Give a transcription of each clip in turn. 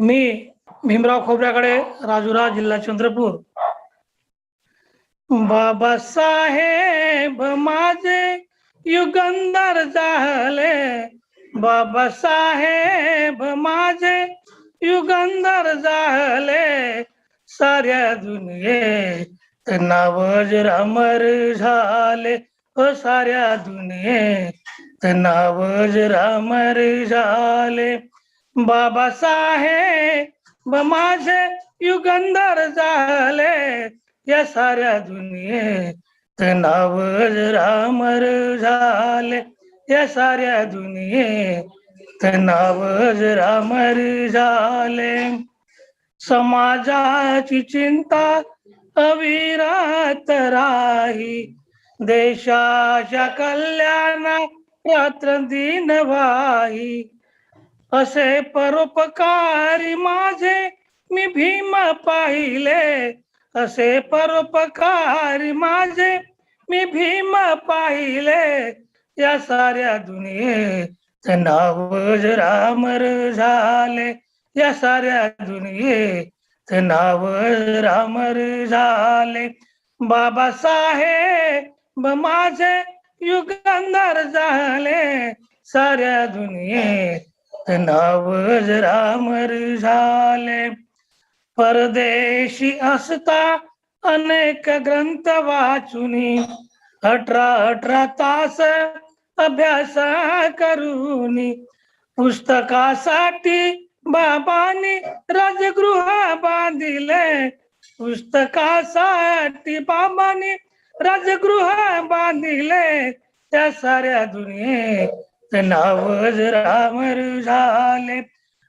मी भीमराव खोबऱ्याकडे राजुरा जिल्हा चंद्रपूर. बाबासाहेब माझे युगंधर झाले. बाबासाहेब माझे युगंधर झाले. साऱ्या दुनियेत नावज अमर झाले. हो साऱ्या दुनियेत नावज अमर झाले. बाबासाहेब माझे युगंधर झाले. या साऱ्या दुनियेत नाव रामर झाले. या साऱ्या दुनियेत नाव रामर झाले. समाजाची चिंता अविरत राही. देशाच्या कल्याणा रात्र दिन वाही असे परोपकारी माझे मी भीम पाहिले. असे परोपकारी माझे मी भीम पाहिले. या साऱ्या दुनियेत नावज रामर झाले. या साऱ्या दुनियेत नावज रामर झाले. बाबासाहेब माझे युगंधर झाले. साऱ्या दुनियेत नाव जरा मर झाले. परदेशी असता अनेक ग्रंथ वाचुनी. अठरा अठरा तास अभ्यास करूनी. पुस्तकासाठी बाबांनी राजगृह बांधिले. पुस्तकासाठी बाबांनी राजगृह बांधिले. त्या साऱ्या दुनियेत नावज रामर झाले.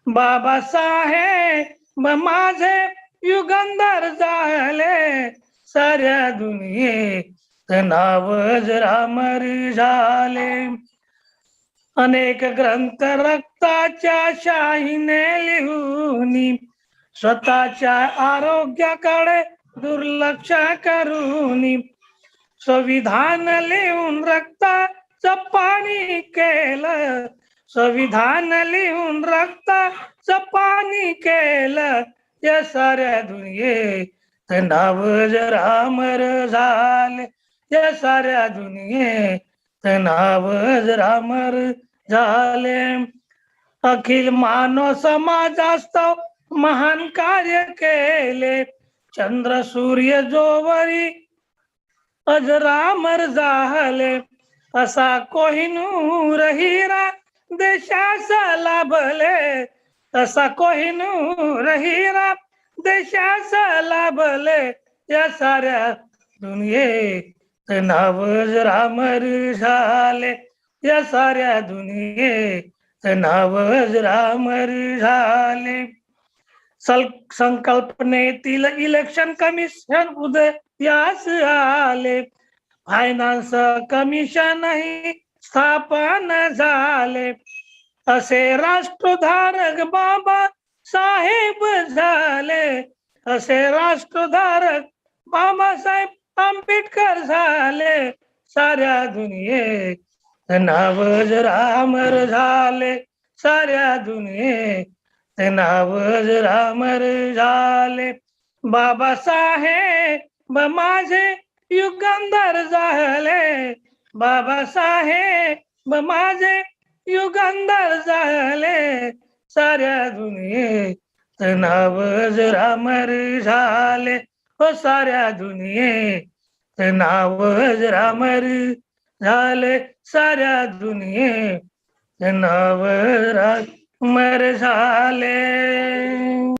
बाबासाहेब माझे युगंधर झाले. साऱ्या दुनियेत नावज रामर झाले. अनेक ग्रंथ रक्ताच्या शाहीने लिहून. स्वतःच्या आरोग्याकडे दुर्लक्ष करून. संविधान लिहून रक्ता पाणी केलं संविधान लिहून रक्ताचं पाणी केलं या साऱ्या दुनिये नावज रामर झाले. या साऱ्या दुनियेत नावज रामर झाले. अखिल मानव समाजास्तव महान कार्य केले. चंद्र सूर्य जोवरी अजरामर झाले. असा कोहिनूर हिरा देशास लाभले. असा कोहिनूर हिरा देशास लाभले. या साऱ्या दुनियेत नाव रामर झाले. या साऱ्या दुनियेत नाव रामर झाले. संकल्पनेतील इलेक्शन कमिशन उदयास आले. फायनान्स कमिशनही स्थापन झाले. असे राष्ट्रधारक बाबा साहेब झाले. असे राष्ट्रधारक बाबासाहेब आंबेडकर झाले. साऱ्या नाव नावज रामर झाले. साऱ्या दुनियेत नाव रामर झाले. बाबासाहेब माझे युगंधर झाले. बाबासाहेब माझे युगंधर झाले. साऱ्या दुनियेत नाव रामर झाले. हो साऱ्या दुनियेत नाव रामर झाले. साऱ्या दुनियेत नाव रामर झाले.